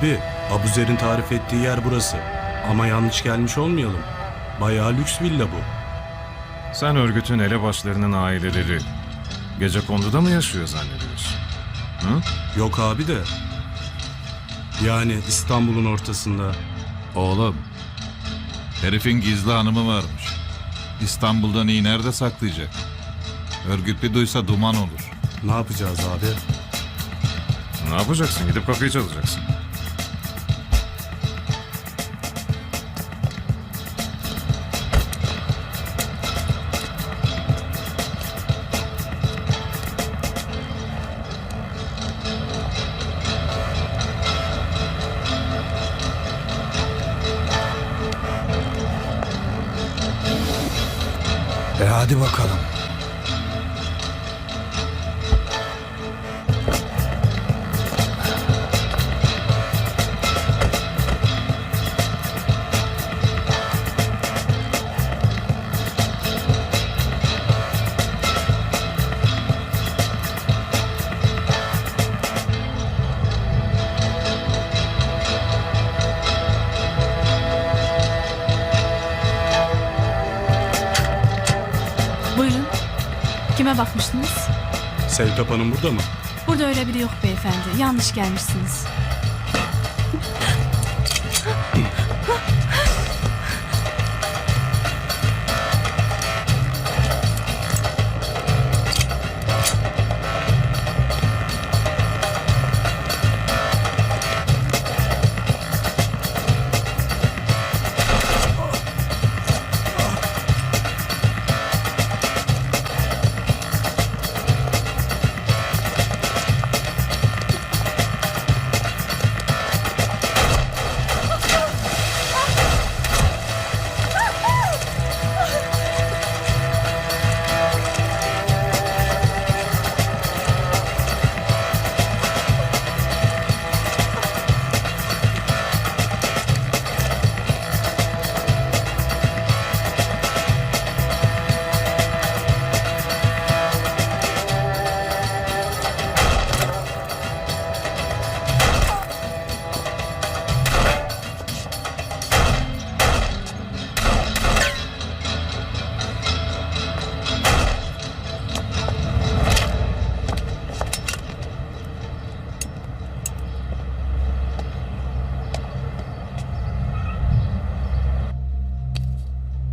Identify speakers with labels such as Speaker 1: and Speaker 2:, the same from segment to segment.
Speaker 1: Abi, Abuzer'in tarif ettiği yer burası. Ama yanlış gelmiş olmayalım. Bayağı lüks villa bu.
Speaker 2: Sen örgütün elebaşlarının aileleri gece konduda mı yaşıyor zannediyorsun?
Speaker 1: Yok abi de. Yani İstanbul'un ortasında.
Speaker 3: Oğlum, herifin gizli hanımı varmış. İstanbul'dan iyi nerede saklayacak? Örgüt bir duysa duman olur.
Speaker 1: Ne yapacağız abi?
Speaker 2: Ne yapacaksın? Gidip kapıyı çalacaksın.
Speaker 4: Hadi bakalım.
Speaker 5: Kime bakmıştınız?
Speaker 1: Sevtap Hanım burada mı?
Speaker 5: Burada öyle biri yok beyefendi. Yanlış gelmişsiniz.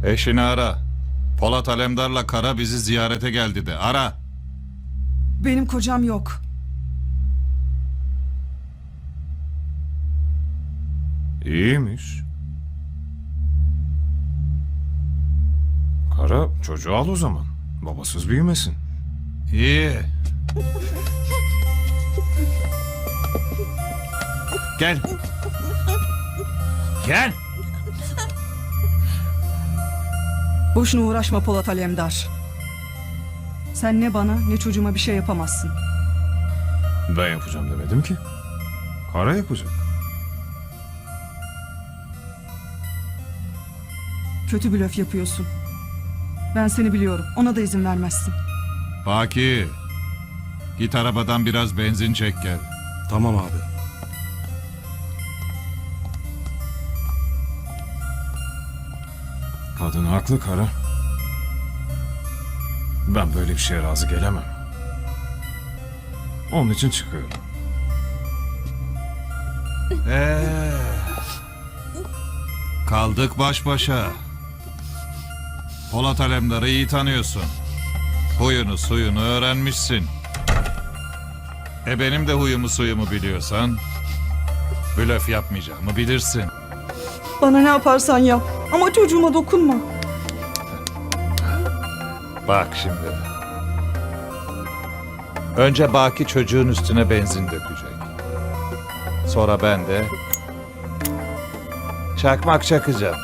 Speaker 3: Eşini ara. Polat Alemdar'la Kara bizi ziyarete geldi de. Ara.
Speaker 6: Benim kocam yok.
Speaker 2: İyiymiş. Kara çocuğu al o zaman. Babasız büyümesin.
Speaker 3: İyi. Gel. Gel.
Speaker 6: Boşuna uğraşma Polat Alemdar. Sen ne bana ne çocuğuma bir şey yapamazsın.
Speaker 2: Ben yapacağım demedim ki. Kara yapacak.
Speaker 6: Kötü blöf yapıyorsun. Ben seni biliyorum. Ona da izin vermezsin.
Speaker 3: Baki. Git arabadan biraz benzin çek gel.
Speaker 1: Tamam abi.
Speaker 2: Kadın haklı Kara. Ben böyle bir şeye razı gelemem. Onun için çıkıyorum.
Speaker 3: Ee, kaldık baş başa. Polat Alemdar'ı iyi tanıyorsun. Huyunu suyunu öğrenmişsin. E benim de huyumu suyumu biliyorsan... ...blöf yapmayacağımı bilirsin.
Speaker 6: Bana ne yaparsan yap. Ama çocuğuma dokunma.
Speaker 3: Bak şimdi. Önce Baki çocuğun üstüne benzin dökecek. Sonra ben de... ...çakmak çakacağım.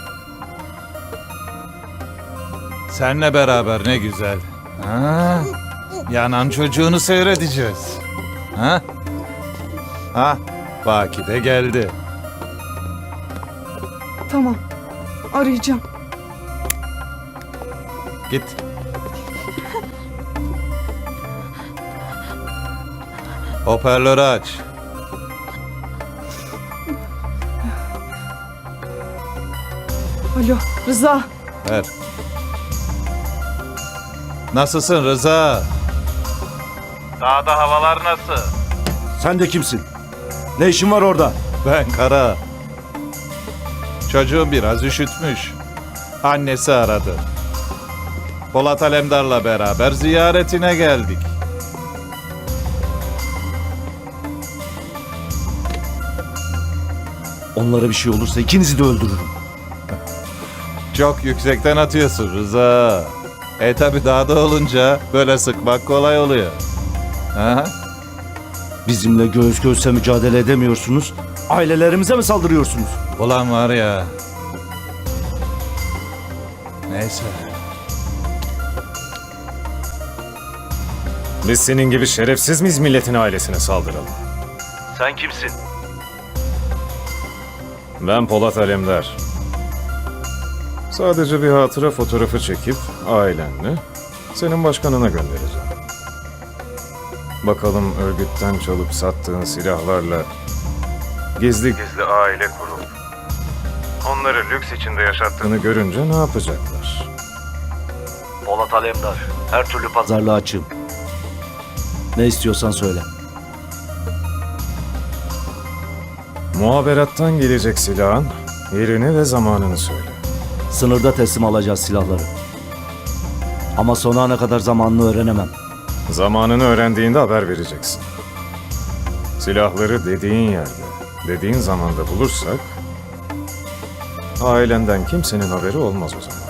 Speaker 3: Senle beraber ne güzel. Ha? Yanan çocuğunu seyredeceğiz. Ha? Ha? Baki de geldi.
Speaker 6: Tamam arayacağım.
Speaker 3: Git. Hoparlörü aç.
Speaker 6: Alo Rıza.
Speaker 3: Ver. Nasılsın Rıza? Dağda havalar nasıl?
Speaker 4: Sen de kimsin? Ne işin var orada?
Speaker 3: Ben Kara. Çocuğum biraz üşütmüş. Annesi aradı. Polat Alemdar'la beraber ziyaretine geldik.
Speaker 4: Onlara bir şey olursa ikinizi de öldürürüm.
Speaker 3: Çok yüksekten atıyorsun Rıza. E tabi dağda olunca böyle sıkmak kolay oluyor. Aha.
Speaker 4: Bizimle göğüs göğüse mücadele edemiyorsunuz. Ailelerimize mi saldırıyorsunuz?
Speaker 3: Ulan var ya. Neyse.
Speaker 2: Biz senin gibi şerefsiz miyiz milletin ailesine saldıralım?
Speaker 4: Sen kimsin?
Speaker 2: Ben Polat Alemdar. Sadece bir hatıra fotoğrafı çekip ailenle senin başkanına göndereceğim. Bakalım örgütten çalıp sattığın silahlarla gizli gizli aile kurup onları lüks içinde yaşattığını görünce ne yapacaklar?
Speaker 4: Polat Alemdar. Her türlü pazarlığa açığım. Ne istiyorsan söyle.
Speaker 2: Muhaberattan gelecek silahın yerini ve zamanını söyle.
Speaker 4: Sınırda teslim alacağız silahları. Ama son ana kadar zamanını öğrenemem.
Speaker 2: Zamanını öğrendiğinde haber vereceksin. Silahları dediğin yerde, dediğin zamanda bulursak... ...ailenden kimsenin haberi olmaz o zaman.